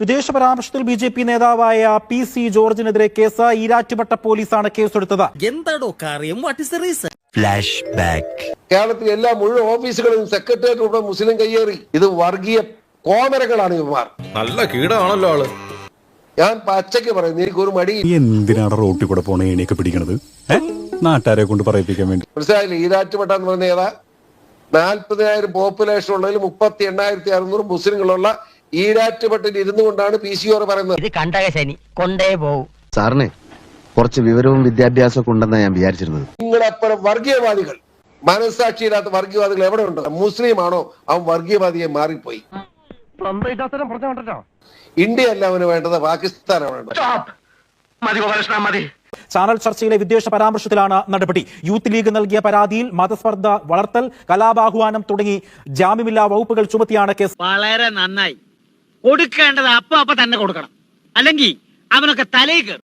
വിദേശ പരാമർശത്തിൽ B J P നേതാവായ പി സി ജോർജിനെതിരെ കേസ് ഈരാറ്റുപട്ട പോലീസാണ് കേസെടുത്തത്. എന്താടോ കാര്യം? വാട്ട് ഇസ് ദ റീസൺ കേരളത്തിലെ എല്ലാ മുഴുവൻ ഓഫീസുകളും സെക്രട്ടേറിയറ്റ് ഉൾപ്പെടെ മുസ്ലിം കയ്യേറി. ഇത് വർഗീയ കോമരകളാണ് ഇവന്മാർ. നല്ല കീടാണല്ലോ ആൾ. ഞാൻ പച്ചയ്ക്ക് പറയുന്നു എനിക്ക് ഒരു മടി. എന്തിനാണ് റോട്ടിൽ കൂടെ പോണ ഏണിയൊക്കെ പിടിക്കണത്? നാട്ടുകാരെ കൊണ്ട് പറയിപ്പിക്കാൻ വേണ്ടി. മനസ്സിലായില്ല? ഈരാറ്റുപെട്ട എന്ന് പറഞ്ഞ ഏതാ? നാൽപ്പതിനായിരം പോപ്പുലേഷൻ ഉള്ളതിൽ മുപ്പത്തി എണ്ണായിരത്തി അറുന്നൂറ് മുസ്ലിങ്ങളുള്ള ഈരാറ്റുപെട്ടിൽ ഇരുന്നു കൊണ്ടാണ് പി സി ഓർ പറയുന്നത്. ഇത് കണ്ടക ശനി കൊണ്ടേ പോവും. സാറിന് കുറച്ച് വിവരവും വിദ്യാഭ്യാസവും ഒക്കെ ഉണ്ടെന്നാണ് ഞാൻ വിചാരിച്ചിരുന്നത്. നിങ്ങളപ്പുറം വർഗീയവാദികൾ. മനസ്സാക്ഷിയില്ലാത്ത വർഗീയവാദികൾ എവിടെ ഉണ്ട്? മുസ്ലിം ആണോ അവൻ വർഗീയവാദിയെ മാറിപ്പോയി. ഇന്ത്യ അല്ല അവന് വേണ്ടത് പാകിസ്ഥാനാണ് വേണ്ടത്. ചാനൽ ചർച്ചയിലെ വിദ്വേഷ പരാമർശത്തിലാണ് നടപടി. യൂത്ത് ലീഗ് നൽകിയ പരാതിയിൽ മതസ്പർദ്ധ വളർത്തൽ കലാപാഹ്വാനം തുടങ്ങി ജാമ്യമില്ലാ വകുപ്പുകൾ ചുമത്തിയാണ് കേസ്. വളരെ നന്നായി. കൊടുക്കേണ്ടത് അപ്പൊ അപ്പൊ തന്നെ കൊടുക്കണം. അല്ലെങ്കിൽ അവനൊക്കെ തലയിൽ കയറും.